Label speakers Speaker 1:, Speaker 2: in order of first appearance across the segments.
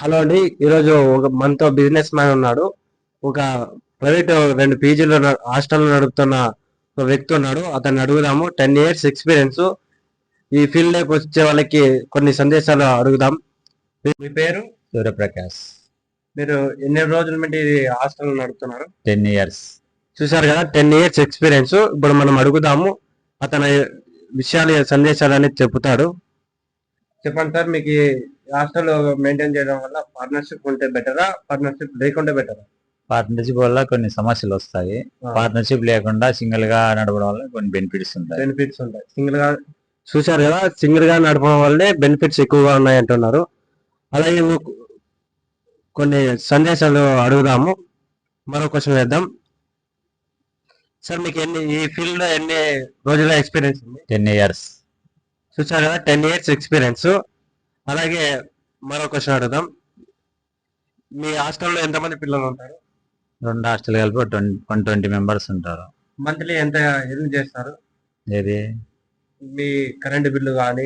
Speaker 1: Hello అండి ఈరోజు ఒక మనతో బిజినెస్ మ్యాన్ ఉన్నాడు. ఒక ప్రైవేట్ రెండు పీజీలు హాస్టల్ నడుపుతున్న ఒక వ్యక్తి ఉన్నాడు. అతన్ని అడుగుదాము. Ten years experience. ఈ ఫీల్డ్లోకి వచ్చే వాళ్ళకి కొన్ని సందేశాలు అడుగుదాం. మీ- పేరు?
Speaker 2: సూర్యప్రకాష్.
Speaker 1: మీరు ఎన్ని రోజుల నుండి ఇది హాస్టల్ నడుపుతున్నారు?
Speaker 2: Ten years.
Speaker 1: చూసారు కదా టెన్ ఇయర్స్ ఎక్స్పీరియన్స్. ఇప్పుడు మనం అడుగుదాము. అతని విషయాలు సందేశాలు అనేది చెప్తాడు చెప్పండి సార్ మీకు హాస్టల్ మెయింటైన్ చేయడం వల్ల పార్ట్నర్షిప్ ఉంటే బెటరా పార్ట్నర్షిప్ లేకుంటే బెటరా?
Speaker 2: పార్ట్నర్షిప్ వల్ల కొన్ని సమస్యలు వస్తాయి. పార్ట్నర్షిప్ లేకుండా సింగిల్గా నడపడం వల్ల కొన్ని బెనిఫిట్స్ ఉంటాయి.
Speaker 1: బెనిఫిట్స్ ఉంటాయి. సింగిల్గా చూశారు కదా సింగిల్గా నడపడం వల్లే బెనిఫిట్స్ ఎక్కువగా ఉన్నాయి అంటున్నారు. అలాగే కొన్ని సందేశాలు అడుగుదాము. మరో క్వశ్చన్ వేద్దాం. సార్ మీకు ఎన్ని ఈ ఫీల్డ్లో ఎన్ని రోజుల ఎక్స్పీరియన్స్ ఉంది?
Speaker 2: Ten years.
Speaker 1: చూసారు కదా టెన్ ఇయర్స్ ఎక్స్పీరియన్స్ అలాగే మరో క్వశ్చన్ అడుగుదాం. మీ హాస్టల్లో ఎంతమంది పిల్లలు ఉంటారు?
Speaker 2: రెండు హాస్టల్ కలిపి వన్ ట్వంటీ మెంబర్స్ ఉంటారు.
Speaker 1: మంత్లీ ఎంత ఎర్న్ చేస్తారు?
Speaker 2: ఏది?
Speaker 1: మీ కరెంట్ బిల్లు కానీ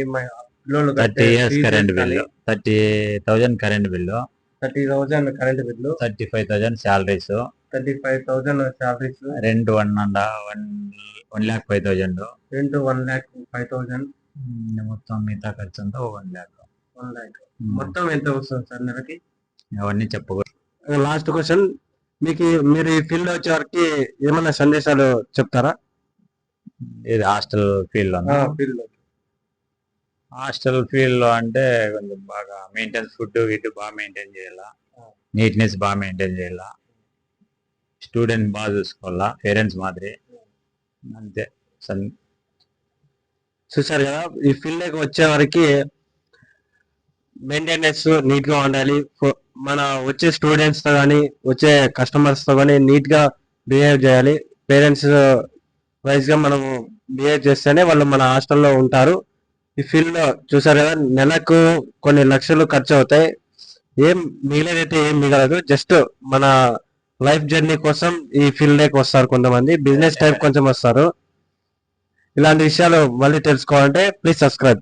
Speaker 1: పిల్లలు
Speaker 2: thirty years current bill. Thirty thousand current bill.
Speaker 1: Thirty thousand current bill.
Speaker 2: Thirty five thousand salaries
Speaker 1: thirty five thousand salaries
Speaker 2: rent one and one one lakh five thousand
Speaker 1: into one lakh five thousand
Speaker 2: మొత్తం మిగతా ఖర్చు అంతా one lakh
Speaker 1: one lakh మొత్తం ఎంత వస్తుంది sir నెలకి?
Speaker 2: అవన్నీ చెప్పకూడదు
Speaker 1: లాస్ట్ క్వశ్చన్ మీకు మీరు ఈ ఫీల్డ్ వచ్చే వరకు ఏమైనా సందేశాలు చెప్తారా?
Speaker 2: ఇది హాస్టల్ ఫీల్డ్
Speaker 1: ఫీల్డ్
Speaker 2: హాస్టల్ ఫీల్డ్లో అంటే కొంచెం బాగా మెయింటైన్ ఫుడ్ గిట్ బాగా మెయింటైన్ చేయాలా? నీట్నెస్ బాగా మెయింటైన్ చేయాలా? స్టూడెంట్ బాగా చూసుకోవాలా? పేరెంట్స్ మాదిరి? అంతే. సన్
Speaker 1: చూసారు కదా ఈ ఫీల్డ్లోకి వచ్చే వరకు మెయింటెనెన్స్ నీట్గా ఉండాలి. ఫో- మన వచ్చే స్టూడెంట్స్తో కానీ వచ్చే కస్టమర్స్తో కానీ నీట్గా బిహేవ్ చేయాలి. పేరెంట్స్ వైజ్గా మనం బిహేవ్ చేస్తేనే వాళ్ళు మన హాస్టల్లో ఉంటారు. ఈ ఫీల్డ్లో చూసారు కదా నెలకు కొన్ని లక్షలు ఖర్చు అవుతాయి. ఏం మిగిలేదైతే ఏం మిగలదు. జస్ట్ మన లైఫ్ జర్నీ కోసం ఈ ఫీల్డ్లోకి వస్తారు కొంతమంది. బిజినెస్ టైప్ కొంచెం వస్తారు. ఇలాంటి విషయాలు మళ్ళీ తెలుసుకోవాలంటే ప్లీజ్ సబ్స్క్రైబ్